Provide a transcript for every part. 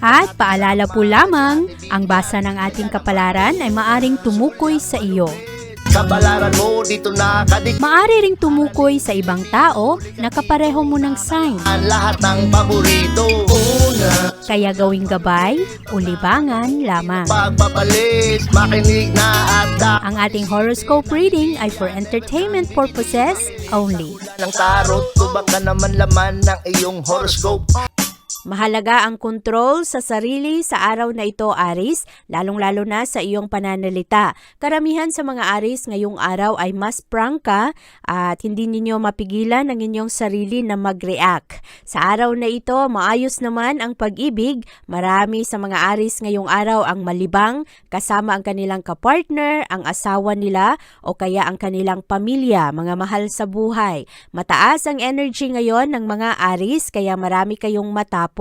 At paalala po lamang, ang basa ng ating kapalaran ay maaring tumukoy sa iyo. Kabalaran mo dito nakadik Maari ring tumukoy sa ibang tao na kapareho mo ng sign. ang lahat ng paborito Una, Kaya gawing gabay o libangan lamang. pagpapalit, makinig na at Ang ating horoscope reading ay for entertainment purposes only. ng tarot, tubak ka naman laman ng iyong horoscope Mahalaga ang kontrol sa sarili sa araw na ito, Aris, lalong-lalo na sa iyong pananalita. Karamihan sa mga Aris ngayong araw ay mas prangka at hindi ninyo mapigilan ang inyong sarili na mag-react. Sa araw na ito, maayos naman ang pag-ibig. Marami sa mga Aris ngayong araw ang malibang kasama ang kanilang kapartner, ang asawa nila o kaya ang kanilang pamilya, mga mahal sa buhay. Mataas ang energy ngayon ng mga Aris kaya marami kayong matapos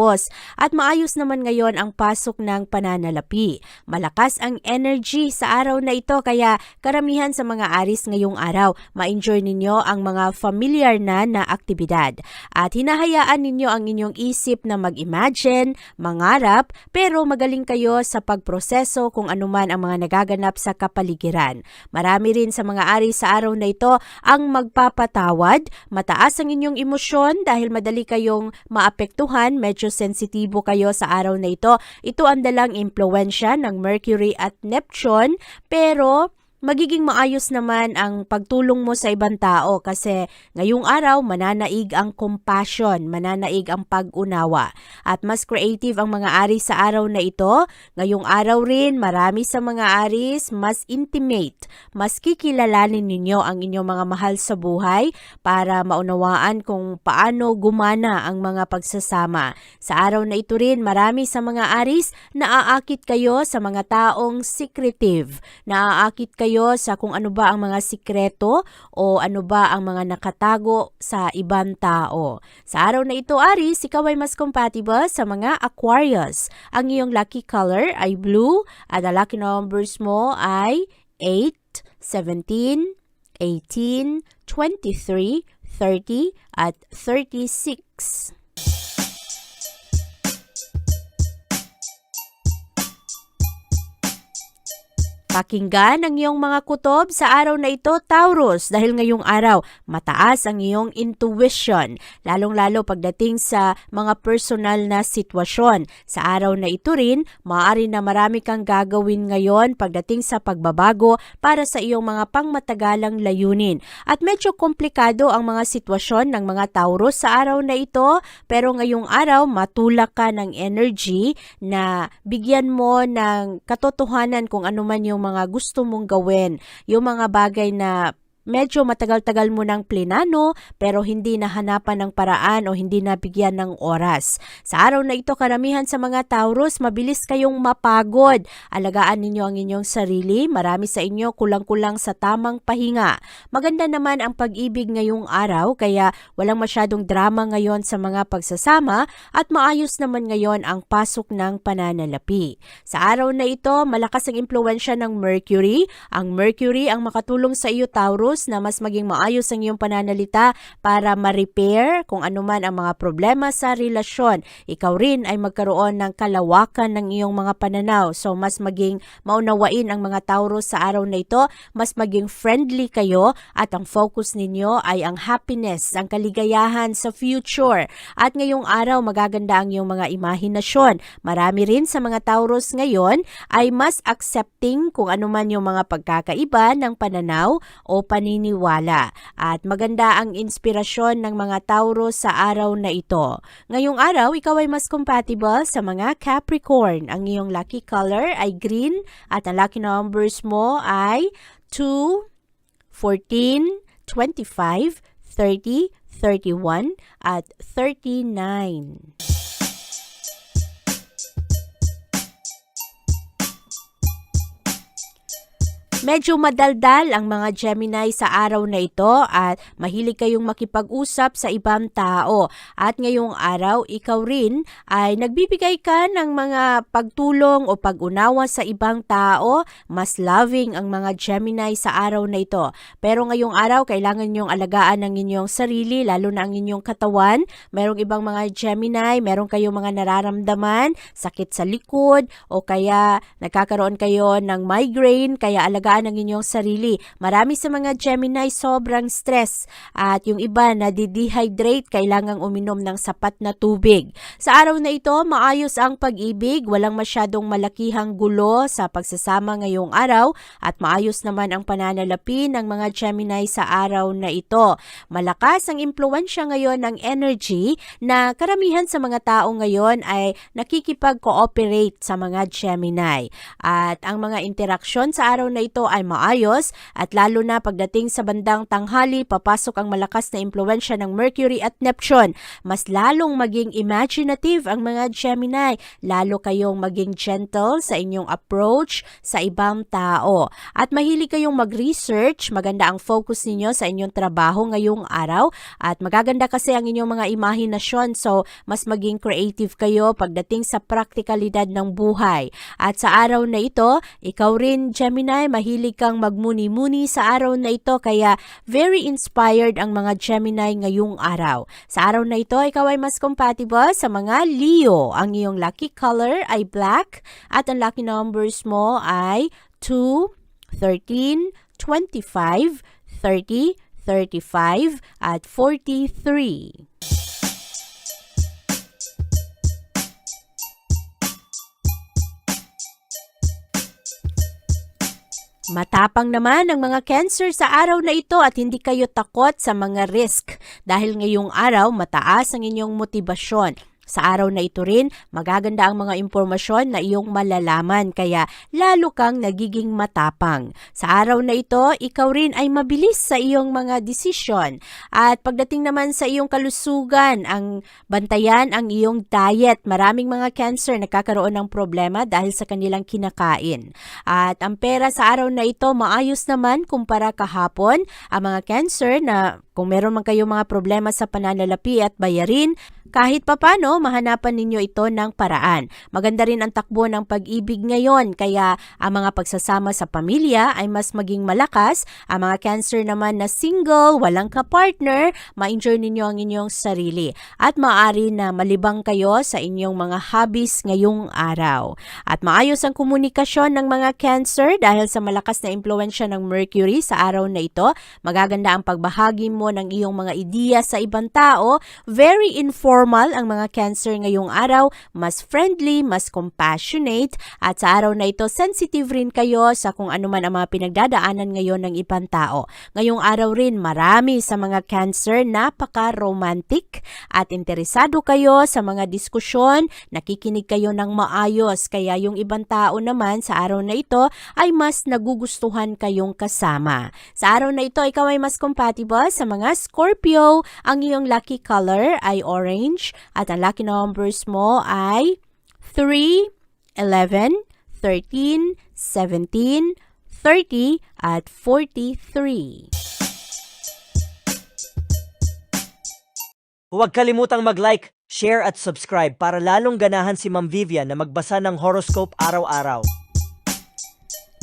at maayos naman ngayon ang pasok ng pananalapi. Malakas ang energy sa araw na ito kaya karamihan sa mga Aris ngayong araw ma-enjoy ninyo ang mga familiar na na aktibidad at hinahayaan ninyo ang inyong isip na mag-imagine, mangarap pero magaling kayo sa pagproseso kung anuman ang mga nagaganap sa kapaligiran. Marami rin sa mga Aris sa araw na ito ang magpapatawad, mataas ang inyong emosyon dahil madali kayong maapektuhan, medyo sensitibo kayo sa araw na ito. Ito ang dalang impluensya ng Mercury at Neptune, pero magiging maayos naman ang pagtulong mo sa ibang tao kasi ngayong araw mananaig ang compassion, mananaig ang pag-unawa. At mas creative ang mga aris sa araw na ito. Ngayong araw rin, marami sa mga aris mas intimate, mas kikilalanin ninyo ang inyong mga mahal sa buhay para maunawaan kung paano gumana ang mga pagsasama. Sa araw na ito rin, marami sa mga aris naaakit kayo sa mga taong secretive, naaakit kayo sa kung ano ba ang mga sikreto o ano ba ang mga nakatago sa ibang tao. Sa araw na ito, Aris, ikaw ay mas compatible sa mga Aquarius. Ang iyong lucky color ay blue at ang lucky numbers mo ay 8, 17, 18, 23, 30 at 36. Pakinggan ang iyong mga kutob sa araw na ito, Taurus, dahil ngayong araw, mataas ang iyong intuition, lalong-lalo pagdating sa mga personal na sitwasyon. Sa araw na ito rin, maaari na marami kang gagawin ngayon pagdating sa pagbabago para sa iyong mga pangmatagalang layunin. At medyo komplikado ang mga sitwasyon ng mga Taurus sa araw na ito, pero ngayong araw, matulak ka ng energy na bigyan mo ng katotohanan kung ano man yung mga gusto mong gawin, yung mga bagay na medyo matagal-tagal mo ng plinano pero hindi nahanapan ng paraan o hindi nabigyan ng oras. Sa araw na ito, karamihan sa mga Taurus, mabilis kayong mapagod. Alagaan ninyo ang inyong sarili. Marami sa inyo kulang-kulang sa tamang pahinga. Maganda naman ang pag-ibig ngayong araw kaya walang masyadong drama ngayon sa mga pagsasama at maayos naman ngayon ang pasok ng pananalapi. Sa araw na ito, malakas ang impluensya ng Mercury. Ang Mercury ang makatulong sa iyo, Taurus, na mas maging maayos ang iyong pananalita para ma-repair kung ano man ang mga problema sa relasyon. Ikaw rin ay magkaroon ng kalawakan ng iyong mga pananaw. So, mas maging maunawain ang mga Taurus sa araw na ito, mas maging friendly kayo at ang focus ninyo ay ang happiness, ang kaligayahan sa future. At ngayong araw, magaganda ang iyong mga imahinasyon. Marami rin sa mga Taurus ngayon ay mas accepting kung ano man yung mga pagkakaiba ng pananaw o paniniwala. At maganda ang inspirasyon ng mga Taurus sa araw na ito. Ngayong araw, ikaw ay mas compatible sa mga Capricorn. Ang iyong lucky color ay green at ang lucky numbers mo ay 2, 14, 25, 30, 31, at 39. Medyo madaldal ang mga Gemini sa araw na ito at mahilig kayong makipag-usap sa ibang tao. At ngayong araw, ikaw rin ay nagbibigay ka ng mga pagtulong o pag-unawa sa ibang tao. Mas loving ang mga Gemini sa araw na ito. Pero ngayong araw, kailangan nyong alagaan ang inyong sarili, lalo na ang inyong katawan. Merong ibang mga Gemini, meron kayong mga nararamdaman, sakit sa likod, o kaya nagkakaroon kayo ng migraine, kaya alagaan ang inyong sarili. Marami sa mga Gemini sobrang stress at yung iba na dehydrate kailangang uminom ng sapat na tubig. Sa araw na ito, maayos ang pag-ibig, walang masyadong malakihang gulo sa pagsasama ngayong araw at maayos naman ang pananalapi ng mga Gemini sa araw na ito. Malakas ang impluensya ngayon ng energy na karamihan sa mga tao ngayon ay nakikipag-cooperate sa mga Gemini. At ang mga interaksyon sa araw na ito ay maayos at lalo na pagdating sa bandang tanghali, papasok ang malakas na impluensya ng Mercury at Neptune. Mas lalong maging imaginative ang mga Gemini, lalo kayong maging gentle sa inyong approach sa ibang tao. At mahilig kayong mag-research, maganda ang focus ninyo sa inyong trabaho ngayong araw at magaganda kasi ang inyong mga imahinasyon so mas maging creative kayo pagdating sa praktikalidad ng buhay. At sa araw na ito, ikaw rin Gemini, mahilig kang magmuni-muni sa araw na ito kaya very inspired ang mga Gemini ngayong araw. Sa araw na ito, ikaw ay mas compatible sa mga Leo. Ang iyong lucky color ay black at ang lucky numbers mo ay 2, 13, 25, 30, 35, at 43. Matapang naman ang mga cancer sa araw na ito at hindi kayo takot sa mga risk dahil ngayong araw mataas ang inyong motibasyon. Sa araw na ito rin, magaganda ang mga impormasyon na iyong malalaman kaya lalo kang nagiging matapang. Sa araw na ito, ikaw rin ay mabilis sa iyong mga desisyon. At pagdating naman sa iyong kalusugan, ang bantayan ang iyong diet. Maraming mga cancer nakakaroon ng problema dahil sa kanilang kinakain. At ang pera sa araw na ito, maayos naman kumpara kahapon. Ang mga cancer na kung meron man kayong mga problema sa pananalapi at bayarin, kahit papano, mahanapan ninyo ito ng paraan. Maganda rin ang takbo ng pag-ibig ngayon, kaya ang mga pagsasama sa pamilya ay mas maging malakas. Ang mga cancer naman na single, walang ka-partner, ma-enjoy ninyo ang inyong sarili. At maaari na malibang kayo sa inyong mga hobbies ngayong araw. At maayos ang komunikasyon ng mga cancer dahil sa malakas na impluensya ng Mercury sa araw na ito. Magaganda ang pagbahagi ng iyong mga ideya sa ibang tao. Very informal ang mga cancer ngayong araw, mas friendly, mas compassionate, at sa araw na ito, sensitive rin kayo sa kung ano man ang mga pinagdadaanan ngayon ng ibang tao. Ngayong araw rin, marami sa mga cancer napaka-romantic at interesado kayo sa mga diskusyon, nakikinig kayo ng maayos, kaya yung ibang tao naman sa araw na ito ay mas nagugustuhan kayong kasama. Sa araw na ito, ikaw ay mas compatible sa mga Scorpio. Ang iyong lucky color ay orange at ang lucky numbers mo ay 3, 11, 13, 17, 30 at 43. Huwag kalimutang mag-like, share at subscribe para lalong ganahan si Ma'am Vivian na magbasa ng horoscope araw-araw.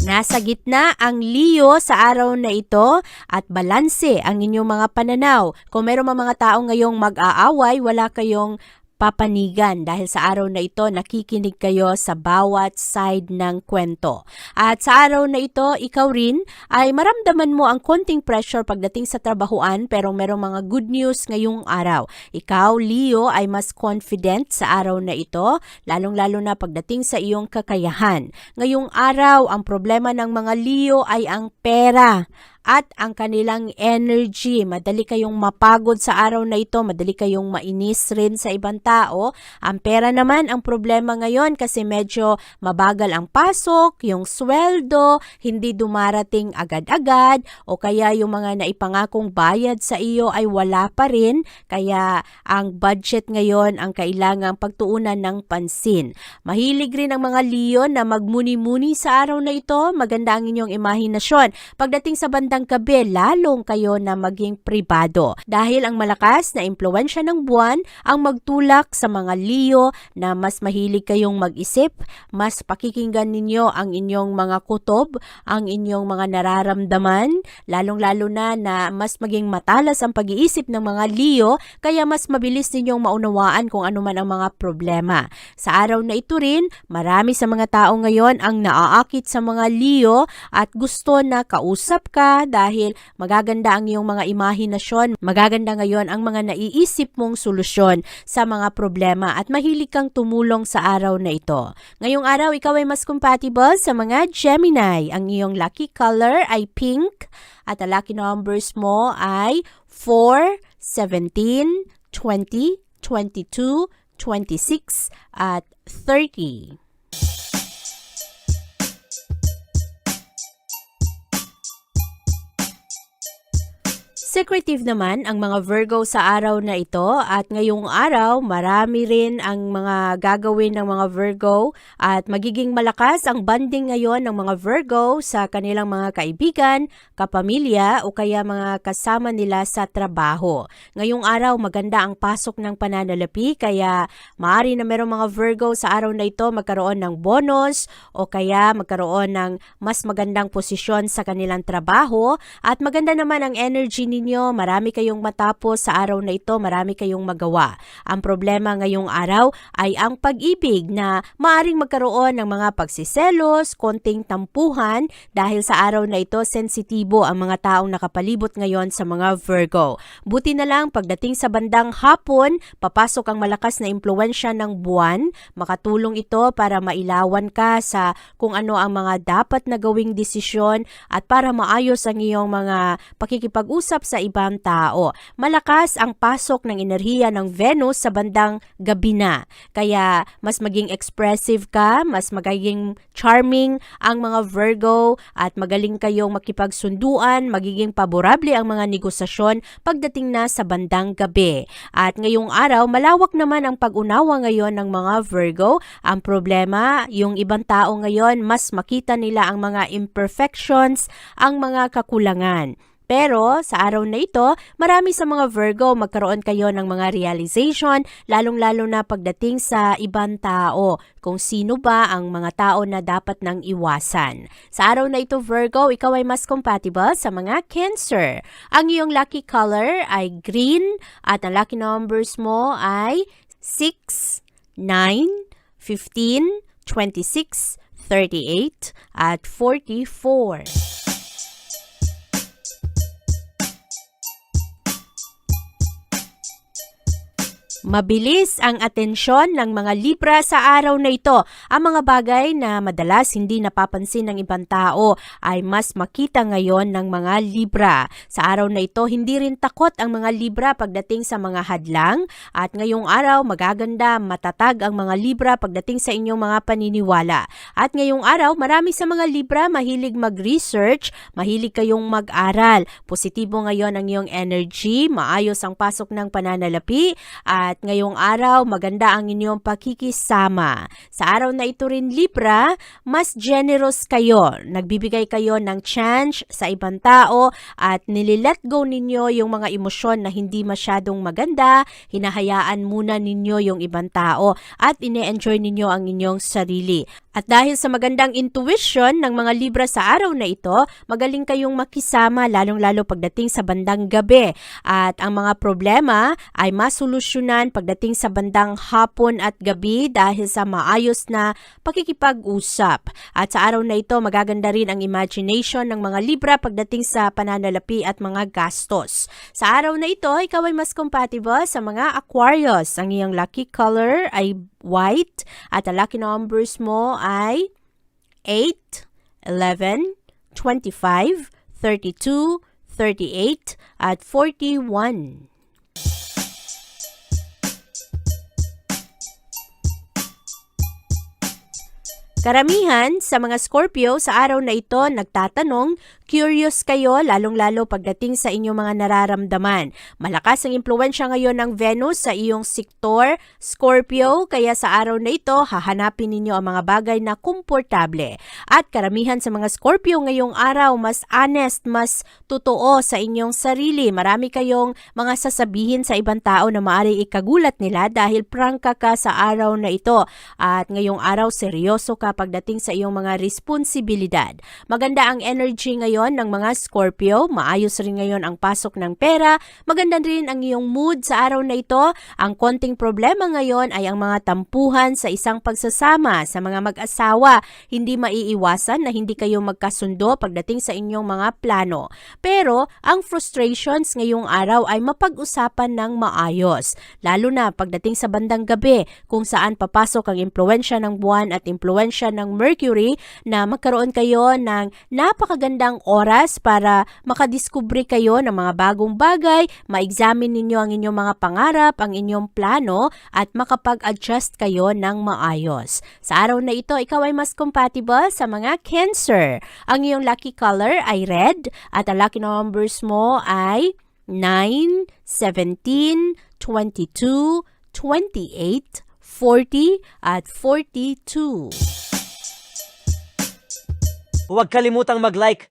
Nasa gitna ang Leo sa araw na ito at balanse ang inyong mga pananaw. Kung meron mga tao ngayong mag-aaway, wala kayong papanigan dahil sa araw na ito nakikinig kayo sa bawat side ng kwento. At sa araw na ito, ikaw rin ay maramdaman mo ang konting pressure pagdating sa trabahuan pero merong mga good news ngayong araw. Ikaw, Leo, ay mas confident sa araw na ito, lalong-lalo na pagdating sa iyong kakayahan. Ngayong araw, ang problema ng mga Leo ay ang pera at ang kanilang energy. Madali kayong mapagod sa araw na ito, madali kayong mainis rin sa ibang tao. Ang pera naman ang problema ngayon kasi medyo mabagal ang pasok, yung sweldo, hindi dumarating agad-agad o kaya yung mga naipangakong bayad sa iyo ay wala pa rin kaya ang budget ngayon ang kailangang pagtuunan ng pansin. Mahilig rin ang mga Leo na magmuni-muni sa araw na ito, maganda ang inyong imahinasyon. Pagdating sa bandang gabi, lalong kayo na maging pribado dahil ang malakas na impluensya ng buwan ang magtulak sa mga Leo na mas mahilig kayong mag-isip, mas pakikinggan ninyo ang inyong mga kutob, ang inyong mga nararamdaman, lalong-lalo na na mas maging matalas ang pag-iisip ng mga Leo kaya mas mabilis ninyong maunawaan kung ano man ang mga problema. Sa araw na ito rin, marami sa mga tao ngayon ang naaakit sa mga Leo at gusto na kausap ka dahil magaganda ang iyong mga imahinasyon, magaganda ngayon ang mga naiisip mong solusyon sa mga problema at mahilig kang tumulong sa araw na ito. Ngayong araw, ikaw ay mas compatible sa mga Gemini. Ang iyong lucky color ay pink at ang lucky numbers mo ay 4, 17, 20, 22, 26 at 30. Secretive naman ang mga Virgo sa araw na ito at ngayong araw marami rin ang mga gagawin ng mga Virgo at magiging malakas ang banding ngayon ng mga Virgo sa kanilang mga kaibigan, kapamilya o kaya mga kasama nila sa trabaho. Ngayong araw maganda ang pasok ng pananalapi kaya maaari na merong mga Virgo sa araw na ito magkaroon ng bonus o kaya magkaroon ng mas magandang posisyon sa kanilang trabaho at maganda naman ang energy ninyo, marami kayong matapos sa araw na ito, marami kayong magawa. Ang problema ngayong araw ay ang pag-ibig na maaring magkaroon ng mga pagsiselos, konting tampuhan dahil sa araw na ito sensitibo ang mga taong nakapalibot ngayon sa mga Virgo. Buti na lang pagdating sa bandang hapon, papasok ang malakas na impluensya ng buwan, makatulong ito para mailawan ka sa kung ano ang mga dapat na gawing desisyon at para maayos ang iyong mga pakikipag-usap sa ibang tao. Malakas ang pasok ng enerhiya ng Venus sa bandang gabi na. Kaya mas maging expressive ka, mas magiging charming ang mga Virgo at magaling kayong makipagsunduan, magiging paborable ang mga negosasyon pagdating na sa bandang gabi. At ngayong araw, malawak naman ang pag-unawa ngayon ng mga Virgo. Ang problema, yung ibang tao ngayon, mas makita nila ang mga imperfections, ang mga kakulangan. Pero sa araw na ito, marami sa mga Virgo magkaroon kayo ng mga realization, lalong-lalo na pagdating sa ibang tao, kung sino ba ang mga tao na dapat nang iwasan. Sa araw na ito, Virgo, ikaw ay mas compatible sa mga Cancer. Ang iyong lucky color ay green at ang lucky numbers mo ay 6, 9, 15, 26, 38 at 44. Mabilis ang atensyon ng mga Libra sa araw na ito. Ang mga bagay na madalas hindi napapansin ng ibang tao ay mas makita ngayon ng mga Libra. Sa araw na ito, hindi rin takot ang mga Libra pagdating sa mga hadlang at ngayong araw magaganda, matatag ang mga Libra pagdating sa inyong mga paniniwala. At ngayong araw, marami sa mga Libra mahilig mag-research, mahilig kayong mag-aral. Positibo ngayon ang iyong energy, maayos ang pasok ng pananalapi at ngayong araw, maganda ang inyong pakikisama. Sa araw na ito rin Libra, mas generous kayo. Nagbibigay kayo ng chance sa ibang tao at nililet go ninyo yung mga emosyon na hindi masyadong maganda, hinahayaan muna ninyo yung ibang tao at ine-enjoy ninyo ang inyong sarili. At dahil sa magandang intuition ng mga Libra sa araw na ito, magaling kayong makisama lalong-lalo pagdating sa bandang gabi. At ang mga problema ay masolusyonan pagdating sa bandang hapon at gabi dahil sa maayos na pakikipag-usap. At sa araw na ito, magaganda rin ang imagination ng mga Libra pagdating sa pananalapi at mga gastos. Sa araw na ito, ikaw ay mas compatible sa mga Aquarius. Ang iyong lucky color ay white at ang lucky numbers mo ay 8, 11, 25, 32, 38, at 41. Karamihan sa mga Scorpio sa araw na ito nagtatanong, curious kayo lalong-lalo pagdating sa inyong mga nararamdaman. Malakas ang impluensya ngayon ng Venus sa iyong sektor, Scorpio, kaya sa araw na ito hahanapin ninyo ang mga bagay na komportable. At karamihan sa mga Scorpio ngayong araw mas honest, mas totoo sa inyong sarili. Marami kayong mga sasabihin sa ibang tao na maari ikagulat nila dahil prangka ka sa araw na ito. At ngayong araw seryoso ka pagdating sa iyong mga responsibilidad. Maganda ang energy ngayon ng mga Scorpio, maayos rin ngayon ang pasok ng pera, maganda rin ang iyong mood sa araw na ito. Ang konting problema ngayon ay ang mga tampuhan sa isang pagsasama sa mga mag-asawa. Hindi maiiwasan na hindi kayo magkasundo pagdating sa inyong mga plano. Pero ang frustrations ngayong araw ay mapag-usapan ng maayos, lalo na pagdating sa bandang gabi kung saan papasok ang impluensya ng buwan at impluensya ng Mercury na magkaroon kayo ng napakagandang oras para makadiskubre kayo ng mga bagong bagay, ma-examine ninyo ang inyong mga pangarap, ang inyong plano at makapag-adjust kayo ng maayos. Sa araw na ito, ikaw ay mas compatible sa mga Cancer. Ang iyong lucky color ay red at ang lucky numbers mo ay 9, 17, 22, 28, 40 at 42. Huwag kalimutang mag-like,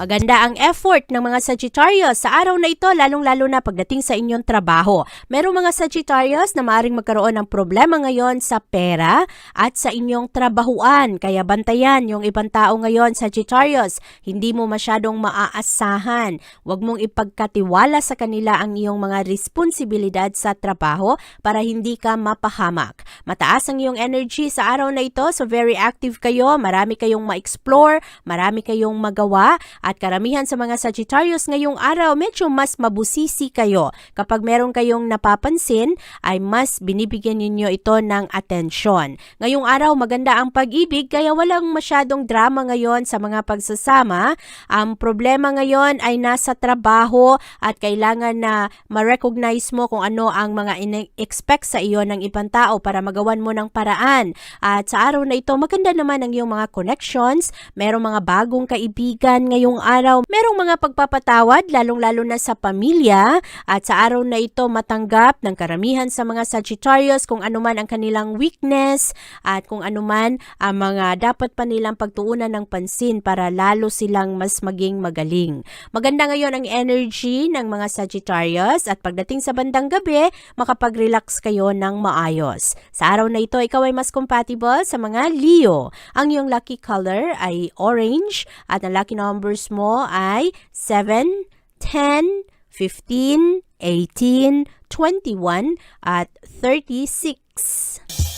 Maganda ang effort ng mga Sagittarius sa araw na ito, lalong-lalo na pagdating sa inyong trabaho. Merong mga Sagittarius na maaring magkaroon ng problema ngayon sa pera at sa inyong trabahuan. Kaya bantayan yung ibang tao ngayon, Sagittarius. Hindi mo masyadong maaasahan. Huwag mong ipagkatiwala sa kanila ang iyong mga responsibilidad sa trabaho para hindi ka mapahamak. Mataas ang iyong energy sa araw na ito, so very active kayo. Marami kayong ma-explore, marami kayong magawa at karamihan sa mga Sagittarius ngayong araw, medyo mas mabusisi kayo. Kapag meron kayong napapansin, ay mas binibigyan ninyo ito ng atensyon. Ngayong araw, maganda ang pag-ibig, kaya walang masyadong drama ngayon sa mga pagsasama. Ang problema ngayon ay nasa trabaho at kailangan na ma-recognize mo kung ano ang mga in-expect sa iyo ng ibang tao para magawan mo ng paraan. At sa araw na ito, maganda naman ang iyong mga connections. Merong mga bagong kaibigan ngayong araw. Merong mga pagpapatawad, lalong-lalo na sa pamilya. At sa araw na ito, matanggap ng karamihan sa mga Sagittarius kung ano man ang kanilang weakness at kung ano man ang mga dapat pa nilang pagtuunan ng pansin para lalo silang mas maging magaling. Maganda ngayon ang energy ng mga Sagittarius at pagdating sa bandang gabi, makapag-relax kayo ng maayos. Sa araw na ito, ikaw ay mas compatible sa mga Leo. Ang iyong lucky color ay orange at ang lucky numbers mo i 7, 10, 15, 18, 21 at 36.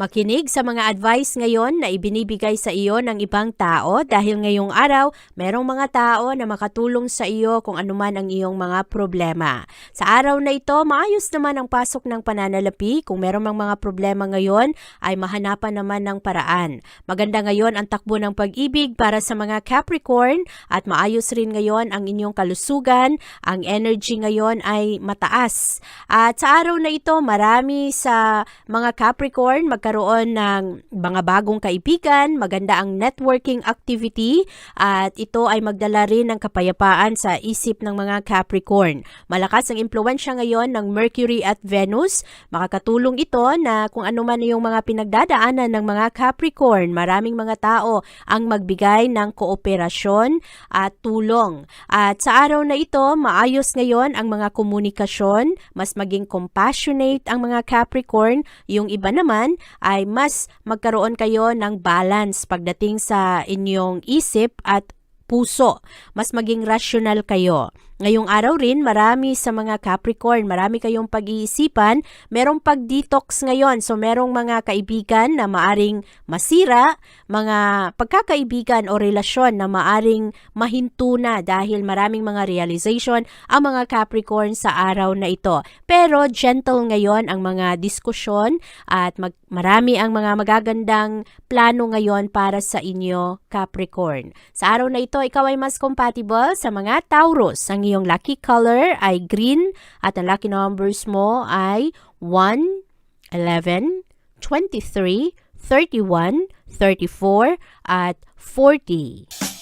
Makinig sa mga advice ngayon na ibinibigay sa iyo ng ibang tao dahil ngayong araw, merong mga tao na makatulong sa iyo kung anuman ang iyong mga problema. Sa araw na ito, maayos naman ang pasok ng pananalapi. Kung merong mang mga problema ngayon, ay mahanapan naman ng paraan. Maganda ngayon ang takbo ng pag-ibig para sa mga Capricorn at maayos rin ngayon ang inyong kalusugan. Ang energy ngayon ay mataas. At sa araw na ito, marami sa mga Capricorn magkaroon ng mga bagong kaibigan, maganda ang networking activity at ito ay magdala rin ng kapayapaan sa isip ng mga Capricorn. Malakas ang impluensya ngayon ng Mercury at Venus. Makakatulong ito na kung ano man yung mga pinagdadaanan ng mga Capricorn, maraming mga tao ang magbigay ng kooperasyon at tulong. At sa araw na ito, maayos ngayon ang mga komunikasyon, mas maging compassionate ang mga Capricorn, yung iba naman ay mas magkaroon kayo ng balance pagdating sa inyong isip at puso. Mas maging rational kayo. Ngayong araw rin, marami sa mga Capricorn, marami kayong pag-iisipan, merong pag-detox ngayon. So merong mga kaibigan na maaring masira, mga pagkakaibigan o relasyon na maaring mahintuna dahil maraming mga realization ang mga Capricorn sa araw na ito. Pero gentle ngayon ang mga diskusyon at mag- marami ang mga magagandang plano ngayon para sa inyo, Capricorn. Sa araw na ito, ikaw ay mas compatible sa mga Taurus. Ang iyong lucky color ay green at ang lucky numbers mo ay 1, 11, 23, 31, 34, at 40.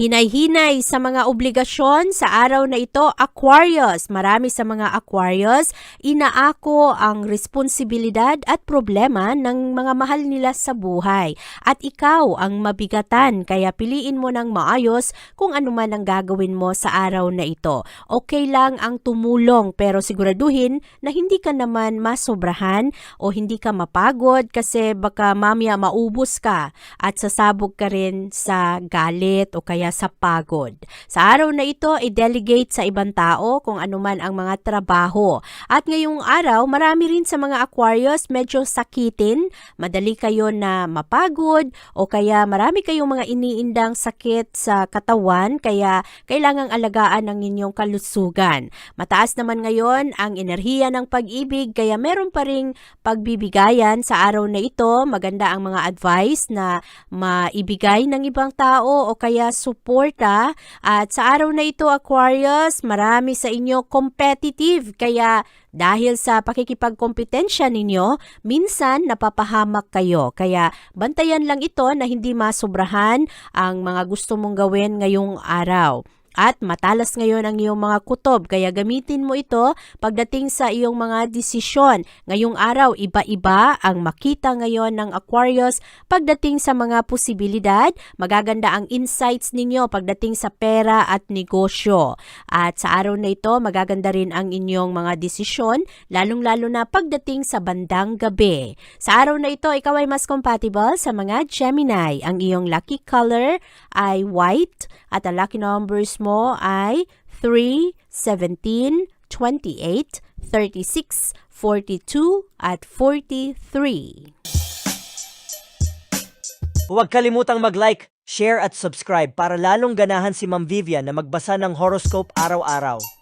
Hinay-hinay sa mga obligasyon sa araw na ito, Aquarius. Marami sa mga Aquarius, inaako ang responsibilidad at problema ng mga mahal nila sa buhay. At ikaw ang mabigatan, kaya piliin mo ng maayos kung ano man ang gagawin mo sa araw na ito. Okay lang ang tumulong pero siguraduhin na hindi ka naman masobrahan o hindi ka mapagod kasi baka mamaya maubos ka at sasabog ka rin sa galit o kaya sa pagod. Sa araw na ito, i-delegate sa ibang tao kung ano man ang mga trabaho. At ngayong araw, marami rin sa mga Aquarius medyo sakitin, madali kayo na mapagod o kaya marami kayong mga iniindang sakit sa katawan kaya kailangang alagaan ang inyong kalusugan. Mataas naman ngayon ang enerhiya ng pag-ibig kaya meron pa ring pagbibigayan sa araw na ito. Maganda ang mga advice na maibigay ng ibang tao o kaya suporta. At sa araw na ito, Aquarius, marami sa inyo competitive. Kaya dahil sa pakikipagkompetensya ninyo, minsan napapahamak kayo. Kaya bantayan lang ito na hindi masobrahan ang mga gusto mong gawin ngayong araw. At matalas ngayon ang iyong mga kutob, kaya gamitin mo ito pagdating sa iyong mga desisyon. Ngayong araw, iba-iba ang makita ngayon ng Aquarius pagdating sa mga posibilidad. Magaganda ang insights ninyo pagdating sa pera at negosyo. At sa araw na ito, magaganda rin ang inyong mga desisyon, lalong-lalo na pagdating sa bandang gabi. Sa araw na ito, ikaw ay mas compatible sa mga Gemini. Ang iyong lucky color ay white at ang lucky numbers mo ay 3, 17, 28, 36, 42, at 43. Huwag kalimutang mag-like, share at subscribe para lalong ganahan si Ma'am Vivian na magbasa ng horoscope araw-araw.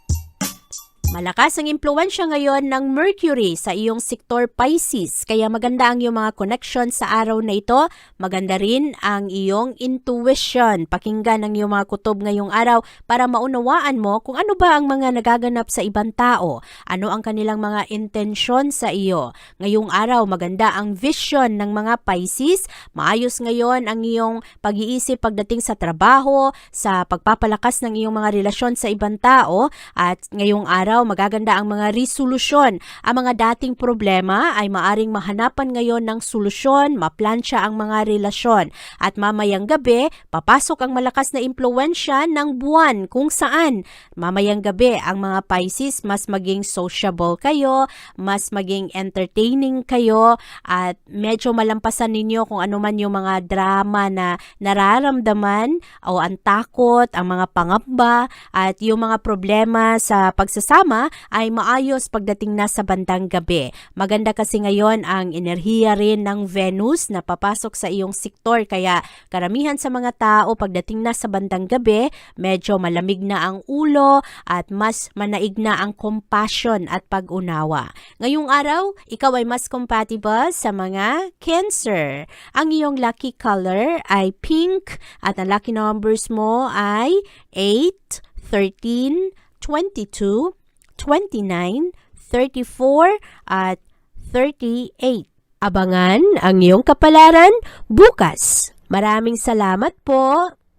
Malakas ang impluensya ngayon ng Mercury sa iyong sektor Pisces, kaya maganda ang iyong mga connection sa araw na ito. Maganda rin ang iyong intuition. Pakinggan ang iyong mga kutob ngayong araw para maunawaan mo kung ano ba ang mga nagaganap sa ibang tao, ano ang kanilang mga intensyon sa iyo. Ngayong araw, maganda ang vision ng mga Pisces. Maayos ngayon ang iyong pag-iisip pagdating sa trabaho, sa pagpapalakas ng iyong mga relasyon sa ibang tao, at ngayong araw, magaganda ang mga resolusyon. Ang mga dating problema ay maaring mahanapan ngayon ng solusyon, maplansya ang mga relasyon. At mamayang gabi, papasok ang malakas na impluensya ng buwan kung saan mamayang gabi ang mga Pisces mas maging sociable kayo, mas maging entertaining kayo, at medyo malampasan ninyo kung ano man yung mga drama na nararamdaman o ang takot, ang mga pangamba, at yung mga problema sa pagsasama ay maayos pagdating na sa bandang gabi. Maganda kasi ngayon ang enerhiya rin ng Venus na papasok sa iyong sektor kaya karamihan sa mga tao pagdating na sa bandang gabi, medyo malamig na ang ulo at mas manaig na ang compassion at pag-unawa. Ngayong araw, ikaw ay mas compatible sa mga Cancer. Ang iyong lucky color ay pink at ang lucky numbers mo ay 8, 13, 22, 29, 34, at 38. Abangan ang iyong kapalaran bukas. Maraming salamat po.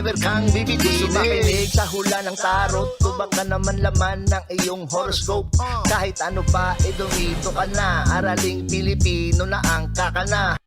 never kang bibitinin Makinig sa hula ng tarot. Tubak ka naman laman ng iyong horoscope. Kahit ano pa, eh dumito ka na. Araling Pilipino na ang kakana